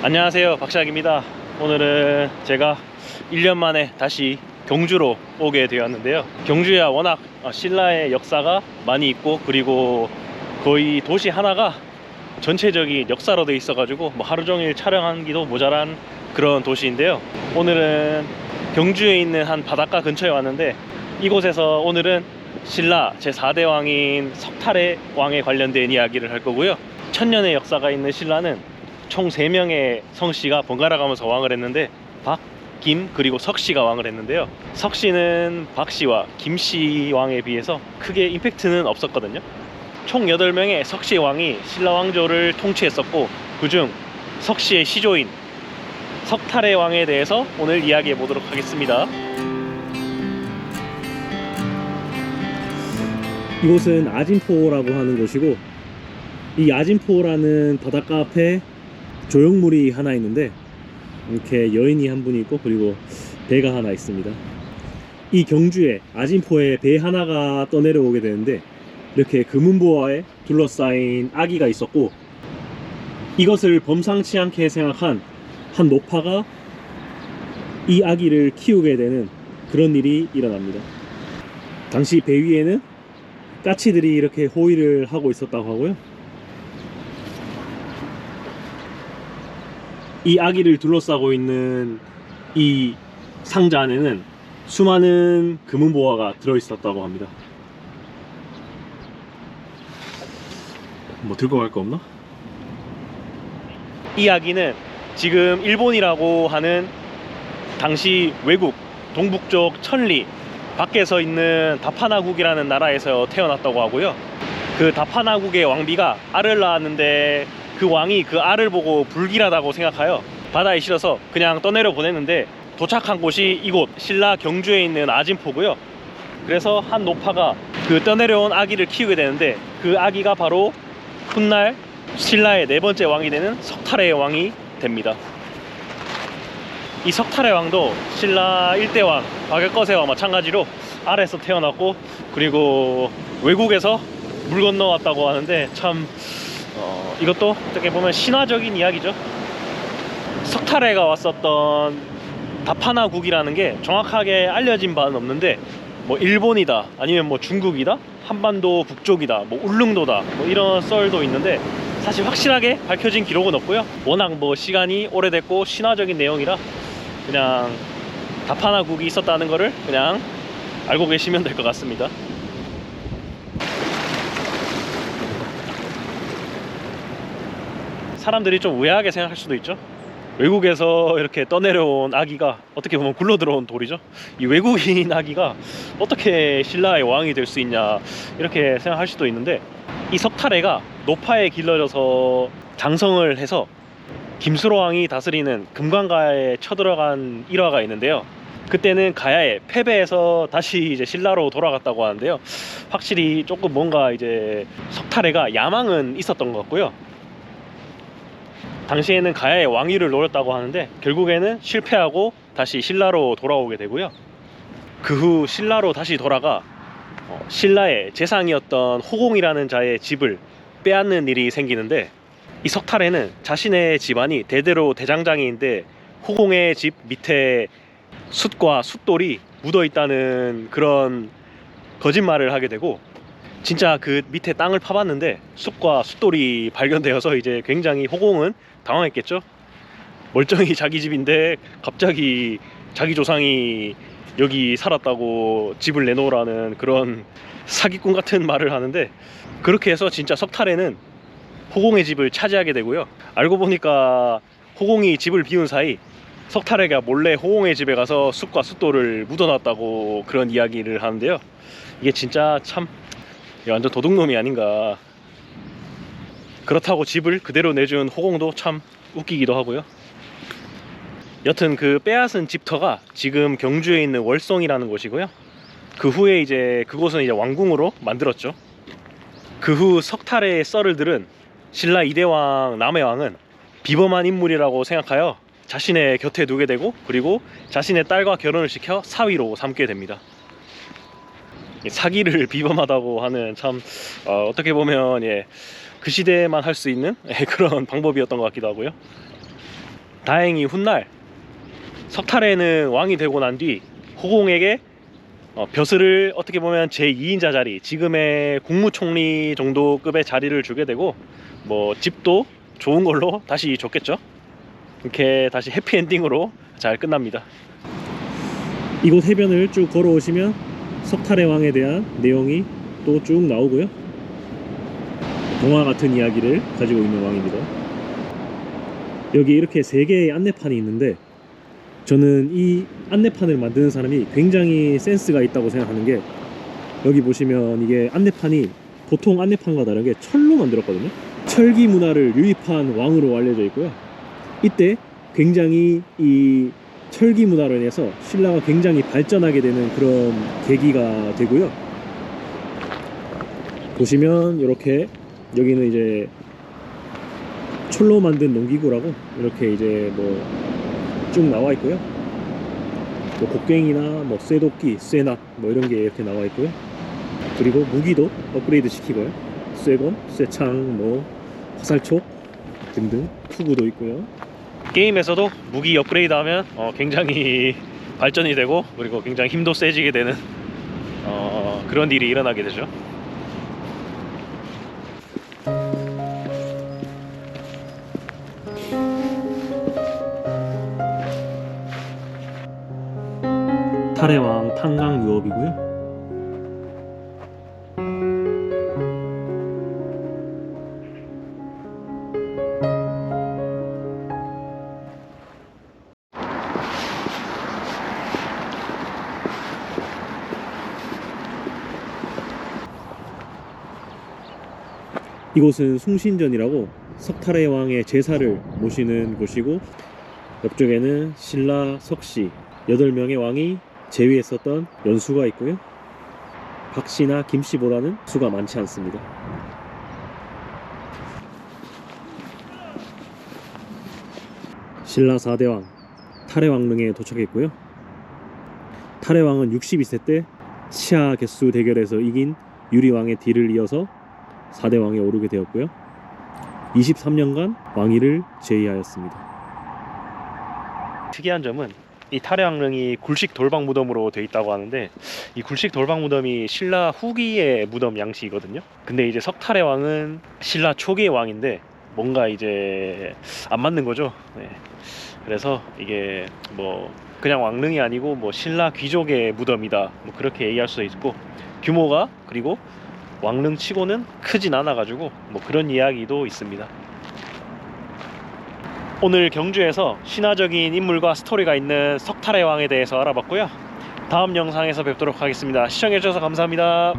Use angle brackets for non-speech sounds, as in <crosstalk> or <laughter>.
안녕하세요. 박시학입니다. 오늘은 제가 1년 만에 다시 경주로 오게 되었는데요. 경주야 워낙 어, 신라의 역사가 많이 있고 그리고 거의 도시 하나가 전체적인 역사로 돼 있어 가지고 뭐 하루 종일 촬영하기도 모자란 그런 도시인데요. 오늘은 경주에 있는 한 바닷가 근처에 왔는데 이곳에서 오늘은 신라 제4대 왕인 석탈의 왕에 관련된 이야기를 할 거고요. 천년의 역사가 있는 신라는 총 3명의 성씨가 번갈아 가면서 왕을 했는데 박, 김, 그리고 석씨가 왕을 했는데요. 석씨는 박씨와 김씨 왕에 비해서 크게 임팩트는 없었거든요. 총 8명의 석씨 왕이 신라 왕조를 통치했었고 그중 석씨의 시조인 석탈의 왕에 대해서 오늘 이야기해 보도록 하겠습니다. 이곳은 아진포라고 하는 곳이고 이 아진포라는 바닷가 앞에 조형물이 하나 있는데 이렇게 여인이 한 분이 있고 그리고 배가 하나 있습니다. 이 경주에 아진포에 배 하나가 떠내려오게 되는데 이렇게 금은보화에 둘러싸인 아기가 있었고 이것을 범상치 않게 생각한 한 노파가 이 아기를 키우게 되는 그런 일이 일어납니다. 당시 배 위에는 까치들이 이렇게 호위를 하고 있었다고 하고요. 이 아기를 둘러싸고 있는 이 상자 안에는 수많은 금은보화가 들어있었다고 합니다. 뭐 들고 갈 거 없나? 이 아기는 지금 일본이라고 하는 당시 외국 동북쪽 천리 밖에서 있는 다파나국이라는 나라에서 태어났다고 하고요. 그 다파나국의 왕비가 알을 낳았는데 그 왕이 그 알을 보고 불길하다고 생각하여 바다에 실어서 그냥 떠내려 보냈는데 도착한 곳이 이곳 신라 경주에 있는 아진포고요. 그래서 한 노파가 그 떠내려온 아기를 키우게 되는데 그 아기가 바로 훗날 신라의 네 번째 왕이 되는 석탈의 왕이 됩니다. 이 석탈의 왕도 신라 1대 왕 박열거세와 마찬가지로 아래에서 태어났고 그리고 외국에서 물 건너왔다고 하는데 참 어, 이것도 어떻게 보면 신화적인 이야기죠. 석탈해가 왔었던 다파나국이라는 게 정확하게 알려진 바는 없는데 뭐 일본이다 아니면 뭐 중국이다 한반도 북쪽이다 뭐 울릉도다 뭐 이런 썰도 있는데 사실 확실하게 밝혀진 기록은 없고요 워낙 뭐 시간이 오래됐고 신화적인 내용이라 그냥 다파나국이 있었다는 거를 그냥 알고 계시면 될 것 같습니다 사람들이 좀 우회하게 생각할 수도 있죠 외국에서 이렇게 떠내려온 아기가 어떻게 보면 굴러 들어온 돌이죠. 이 외국인 아기가 어떻게 신라의 왕이 될 수 있냐 이렇게 생각할 수도 있는데 이 석탈해가 노파에 길러져서 장성을 해서 김수로 왕이 다스리는 금관가에 쳐들어간 일화가 있는데요. 그때는 가야에 패배해서 다시 이제 신라로 돌아갔다고 하는데요. 확실히 조금 뭔가 이제 석탈해가 야망은 있었던 것 같고요. 당시에는 가야의 왕위를 노렸다고 하는데 결국에는 실패하고 다시 신라로 돌아오게 되고요. 그 후 신라로 다시 돌아가 어, 신라의 재상이었던 호공이라는 자의 집을 빼앗는 일이 생기는데 이 석탈에는 자신의 집안이 대대로 대장장이인데 호공의 집 밑에 숯과 숯돌이 묻어 있다는 그런 거짓말을 하게 되고 진짜 그 밑에 땅을 파봤는데 숲과 숫돌이 발견되어서 이제 굉장히 호공은 당황했겠죠. 멀쩡히 <laughs> 자기 집인데 갑자기 자기 조상이 여기 살았다고 집을 내놓으라는 그런 사기꾼 같은 말을 하는데 그렇게 해서 진짜 석탈에는 호공의 집을 차지하게 되고요. 알고 보니까 호공이 집을 비운 사이 석탈에가 몰래 호공의 집에 가서 숲과 숫돌을 묻어놨다고 그런 이야기를 하는데요. 이게 진짜 참 완전 도둑놈이 아닌가. 그렇다고 집을 그대로 내준 호공도 참 웃기기도 하고요. 여튼 그 빼앗은 집터가 지금 경주에 있는 월성이라는 곳이고요. 그 후에 이제 그곳은 이제 왕궁으로 만들었죠. 그 후 석탈의 썰을 들은 신라 이대왕 남해왕은 비범한 인물이라고 생각하여 자신의 곁에 두게 되고 그리고 자신의 딸과 결혼을 시켜 사위로 삼게 됩니다. 이 사기를 <laughs> 비범하다고 하는 참 어, 떻게 보면 예, 그 시대에만 할 수 있는 예, 그런 <laughs> 방법이었던 것 같기도 하고요. 다행히 훗날 석탈에는 왕이 되고 난 뒤 호공에게 어, 벼슬을 어떻게 보면 제2인자 자리 지금의 국무총리 정도 급의 자리를 주게 되고 뭐 집도 좋은 걸로 다시 줬겠죠? 이렇게 다시 해피엔딩으로 잘 끝납니다. 이곳 해변을 쭉 걸어오시면 석탈의 왕에 대한 내용이 또 쭉 나오고요 동화 같은 이야기를 가지고 있는 왕입니다 여기 이렇게 세 개의 안내판이 있는데 저는 이 안내판을 만드는 사람이 굉장히 센스가 있다고 생각하는 게 여기 보시면 이게 안내판이 보통 안내판과 다르게 철로 만들었거든요. 철기 문화를 유입한 왕으로 알려져 있고요. 이때 굉장히 이 철기 문화로 인해서 신라가 굉장히 발전하게 되는 그런 계기가 되고요. 보시면 이렇게 여기는 이제 철로 만든 농기구라고 이렇게 이제 뭐 쭉 나와 있고요. 뭐 곡괭이나 뭐 쇠도끼, 쇠낙 뭐 이런 게 이렇게 나와 있고요. 그리고 무기도 업그레이드 시키고요. 쇠검, 쇠창, 뭐 화살촉 등등 투구도 있고요. 게임에서도 무기 업그레이드하면 어, 굉장히 발전이 되고 그리고 굉장히 힘도 세지게 되는 어, 그런 일이 일어나게 되죠. 탈해왕 탄강 유업이고요. 이곳은 숭신전이라고 석탈의 왕의 제사를 모시는 곳이고 옆쪽에는 신라 석씨 8명의 왕이 제위했었던 연수가 있고요. 박씨나 김씨보다는 수가 많지 않습니다. 신라 4대왕 탈해왕릉에 도착했고요. 탈해왕은 62세 때 치아 개수 대결에서 이긴 유리왕의 뒤를 이어서 4대왕에 오르게 되었고요. 23년간 왕위를 제의하였습니다. 특이한 점은 이 탈해왕릉이 굴식 돌방 무덤으로 돼 있다고 하는데 이 굴식 돌방 무덤이 신라 후기의 무덤 양식이거든요. 근데 이제 석탈의 왕은 신라 초기의 왕인데 뭔가 이제 안 맞는 거죠. 네. 그래서 이게 뭐 그냥 왕릉이 아니고 뭐 신라 귀족의 무덤이다. 뭐 그렇게 얘기할 수도 있고 규모가 그리고 왕릉 치고는 크진 않아 가지고 뭐 그런 이야기도 있습니다. 오늘 경주에서 신화적인 인물과 스토리가 있는 석탈의 왕에 대해서 알아봤고요. 다음 영상에서 뵙도록 하겠습니다. 시청해주셔서 감사합니다.